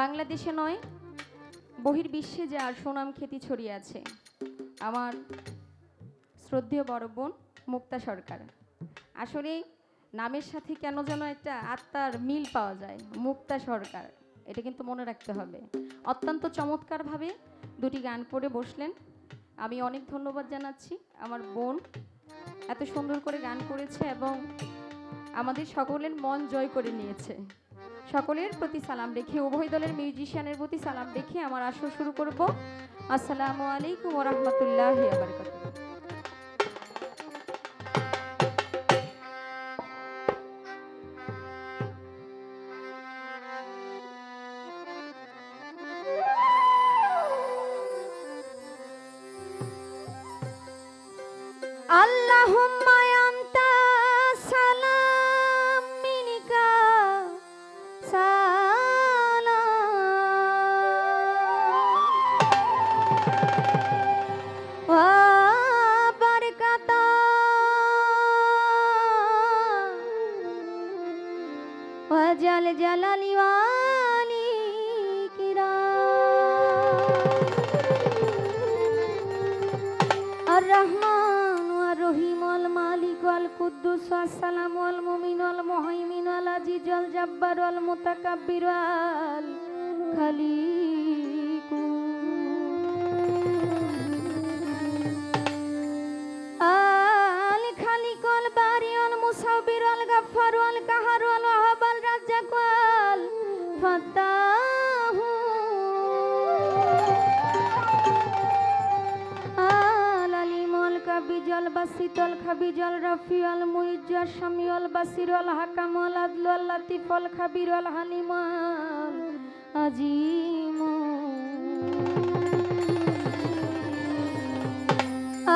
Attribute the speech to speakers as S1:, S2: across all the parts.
S1: বাংলাদেশে নয়, বহির্বিশ্বে যার সুনাম খ্যাতি ছড়িয়ে আছে, আমার শ্রদ্ধেয় বড় বোন মুক্তা সরকার। আসলে নামের সাথে কেন যেন একটা আত্মার মিল পাওয়া যায় মুক্তা সরকার, এটা কিন্তু মনে রাখতে হবে। অত্যন্ত চমৎকারভাবে দুটি গান করে বসলেন। আমি অনেক ধন্যবাদ জানাচ্ছি আমার বোন এত সুন্দর করে গান করেছে এবং আমাদের সকলের মন জয় করে নিয়েছে। সকলের প্রতি সালাম রেখে, উভয় দলের মিউজিশিয়ানের প্রতি সালাম রেখে আমার আসর শুরু করব। আসসালামু আলাইকুম রহমতুল্লাহ আবরকাত আল্লাহুম্মা জল জলালিওয়ালি আর রহমান আর রহিম আল মালিক আল কুদ্দুস আসসালাম আল মুমিন আল মহাইমিন আল আজিজ আল জব্বার আল মুতাকাব্বির আল খালিক মুইজাল রফিয়াল মুইজা শামিয়াল বাসিরল হাকামল আদলুল খাবির খাবিরল হালিমান, আজিম।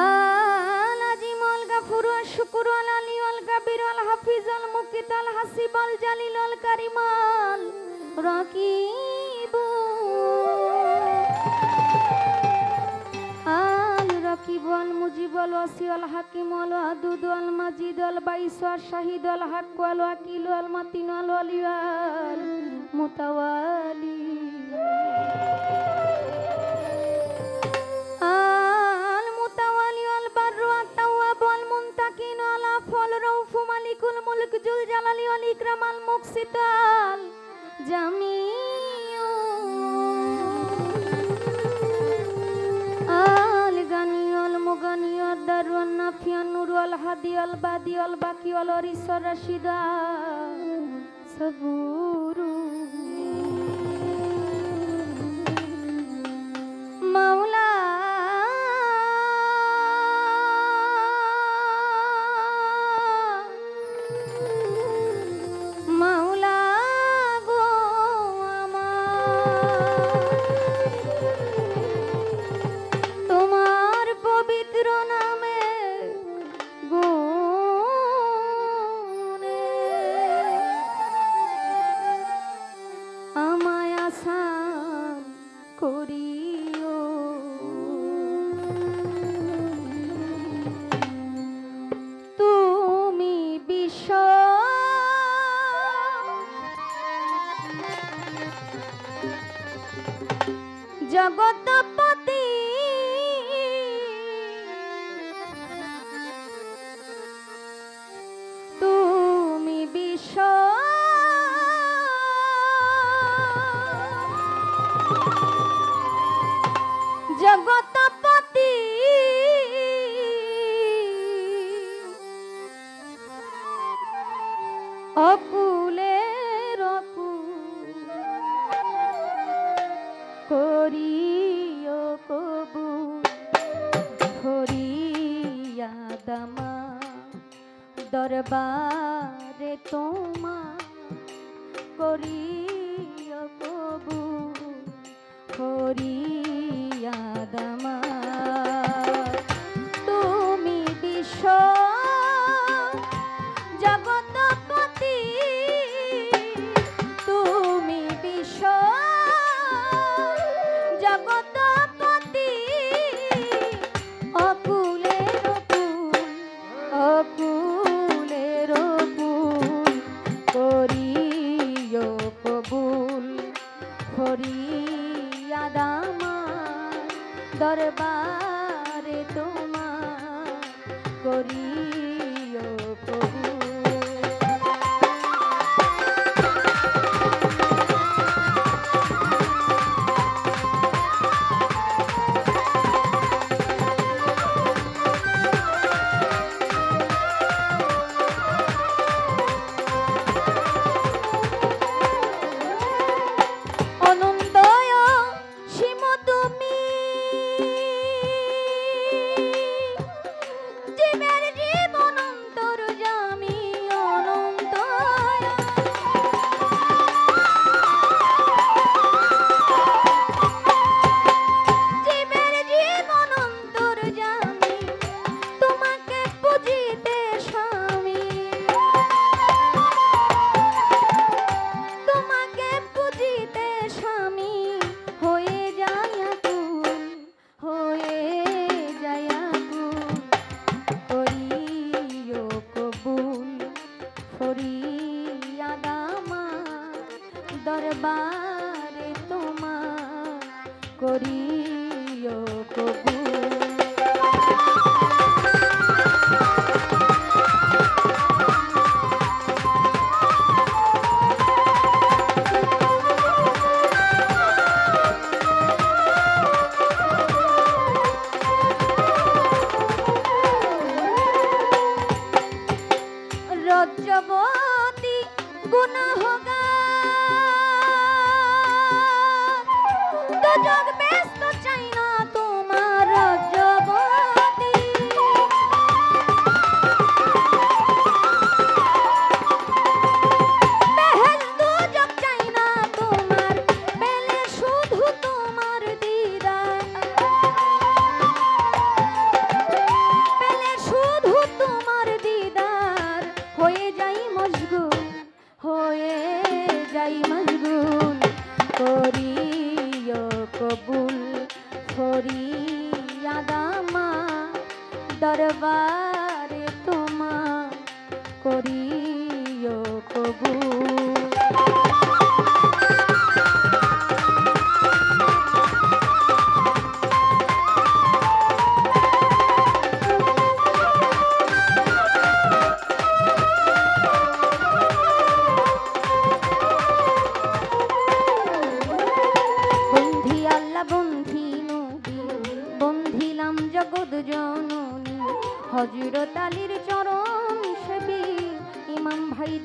S1: আল আলী অল কাবির আজিমল হাফিজ শুকুরুল মুকিত কাবিরুল হাসিব মুকিতাল জালিল জালিলুল কারিমাল রাকিম। আল ওয়াসি আল হাকিম আল আদুদ আল মাজিদ আল বাইস আল শাহিদ আল হাক আল ওয়াকিল আল মাতিন আল মুতাওয়ালি। আল মুতাওয়ালি আল বাররু আত তাওয়াব আল মুনতাকিন আল আফল মালিকুল মুলক জুল জালালি আল ইকরাম আল মুকসিতাল দিয়ল হাদিয়ল বা দিয়ল বাকিয়ল অরিশ্বর রাশিদা সবু জগতপতি তুমি বিশ্ব। জগতপতি অকুলের দরবারে তোমা করি কবু করিয়া দামা মশগুল হয়ে যাই মজগুন করি কবুল ফরিয়াদামা দরবারে তোমা করি কবুল।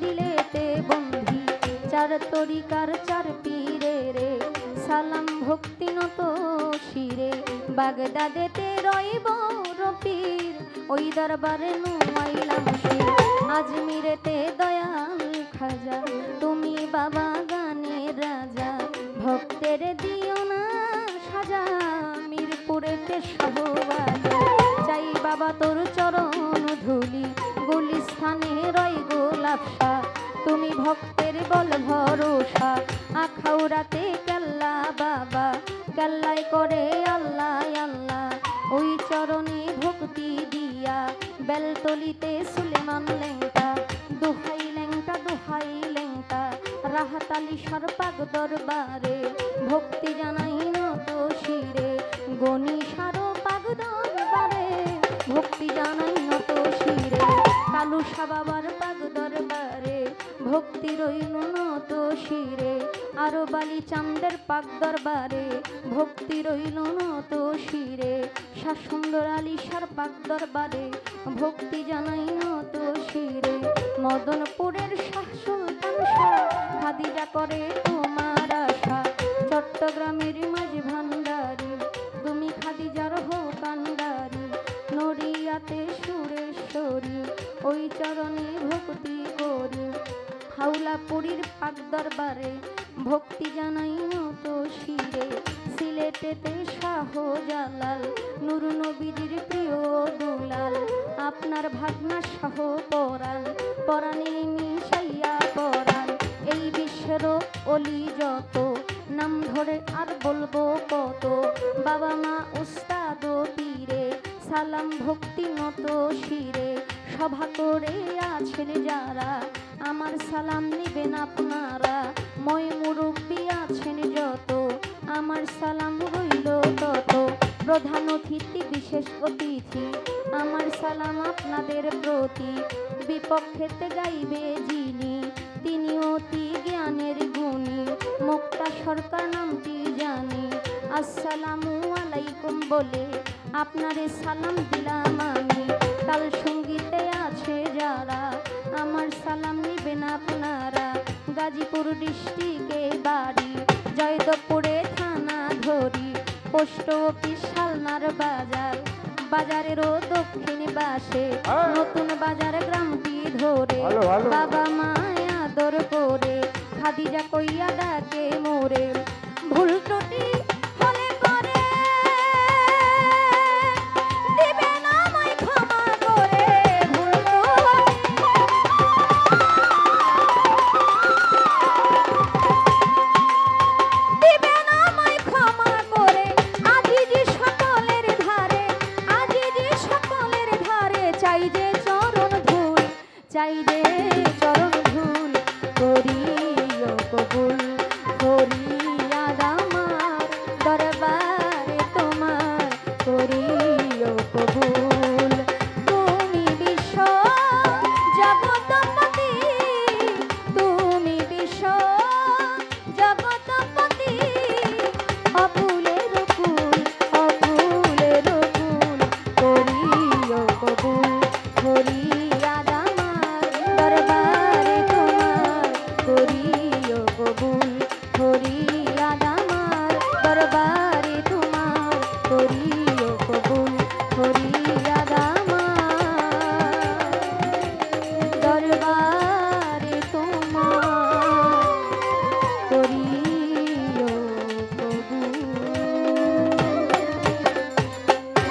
S1: দিলেতে বন্ধি, চার তরিকার চার পীরে রে। সালাম ভক্তি নত শিরে, বাগদাদেতে রইব রপীর ওই দরবারে নুয়াইলাম আজমিরেতে দয়াল খাজা, তুমি বাবা গানের রাজা। ভক্তের দিও না সাজা মিরপুরেতে সহবাজা চাই বাবা তোর চরণ ধুলি, গুলিস্থানে রয় গোলাপসা তুমি ভক্তের বল ভরসা। আখাউরাতে কেল্লা বাবা কেল্লাই করে আল্লাহ আল্লাহ। ওই চরণে ভক্তি দিয়া বেলতলিতে সুলেমান লেংটা, দোহাই লেংটা দোহাই লেংটা। রাহাতালি সর্পাক দরবারে ভক্তি জানাই নত শিরে। গণি সারো পাগ দরবারে ভক্তি জানাই নত শিরে। কালু বাবার পাগ দরবারে ভক্তি রইল নত শিরে আরও বালি চান্দের পাক দরবারে। ভক্তি রইল নত শিরে শাসুন্দর আলী সার পাক দরবারে। ভক্তি জানাই নত শিরে মদনপুরের শাহ সুলতান শাহ, খাদিজা করে তোমার আশা। চট্টগ্রামের মাঝ ভান্ডারি হাওলাপুরীর পাক দরবারে, ভক্তি জানাই নত শিরে। সিলেটেতে শাহ জালাল নুর নবীজির প্রিয় দুলাল। আপনার ভাগনা শাহ পরাণ, পরাণে মিশাইয়া পরাণ। এই বিশ্বের অলি যত, নাম ধরে আর বলব কত। বাবা মা, উস্তাদ পীরে, সালাম ভক্তি নত শিরে। সভা করে আছেন যারা আমার সালাম নিবেন আপনারা। মই মুরব্বী আছেন যত, আমার সালাম রইল তত। প্রধান অতিথি, বিশেষ অতিথি, আমার সালাম আপনাদের প্রতি। বিপক্ষেতে গাইবে যিনি, তিনি অতি জ্ঞানের গুণী। মুক্তা সরকার নামটি জানি। আসসালামু আলাইকুম বলে আপনারে সালাম দিলাম আমি। তাল সঙ্গীতে আছে যারা আমার সালাম নিবেন আপনারা। গাজীপুর ডিস্ট্রিক্টে বাড়ি জয়দেবপুরে থানা ধরি। পোস্ট অফিস সালনার বাজার বাজারেরও দক্ষিণ পাশে।
S2: হ্যাঁ।
S1: নতুন বাজার গ্রামটি ধরে।
S2: ভালো, ভালো।
S1: বাবা মায় আদর করে খাদিজা কইয়া ডাকে মোরে। কবু